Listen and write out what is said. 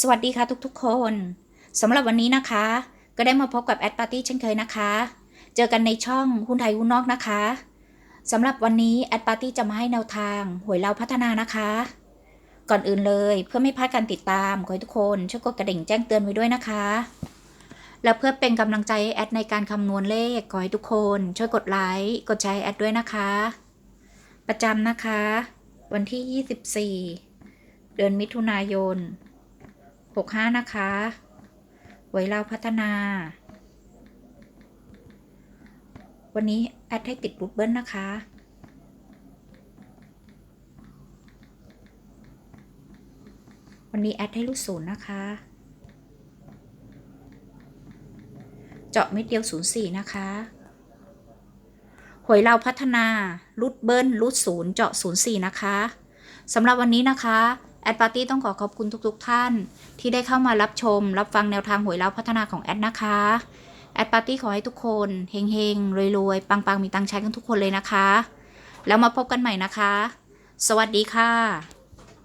สวัสดีค่ะทุกๆ คนสำหรับวันนี้นะคะ ก็ได้มาพบกับแอดปาร์ตี้เช่นเคยนะคะ เจอกันในช่องหุ้นไทยหุ้นนอกนะคะสำหรับวันนี้แอดปาร์ตี้จะมาให้แนวทางหวยเราพัฒนานะคะ ก่อนอื่นเลยเพื่อไม่พลาดการติดตามขอให้ทุกคนช่วยกดกระดิ่งแจ้งเตือนไว้ด้วยนะคะ และเพื่อเป็นกำลังใจแอดในการคำนวณเลขขอให้ทุกคน ช่วยกดไลค์กดแชร์แอดด้วยนะคะ ประจำนะคะ วันที่ 24 เดือนมิถุนายน 65นะคะไว้เราพัฒนา วันนี้แอดให้ติดรูทเบิ้ลนะคะ วันนี้แอดให้ลูกศูนย์นะคะ เจาะเม็ดเดียวศูนย์สี่นะคะหวยเราพัฒนารูดเบิ้ลรูดศูนย์เจาะศูนย์สี่นะคะสำหรับวันนี้นะคะ แอดปาร์ตี้ต้องขอขอบคุณทุกๆทท่าน ที่ได้เข้ามารับชม รับฟังแนวทางหวยเราพัฒนาของแอดนะคะแอดปาร์ตี้ขอให้ทุกคนเฮงๆรวยๆ ปังๆ มีตังใช้กันทุกคนเลยนะคะ แล้วมาพบกันใหม่นะคะ สวัสดีค่ะ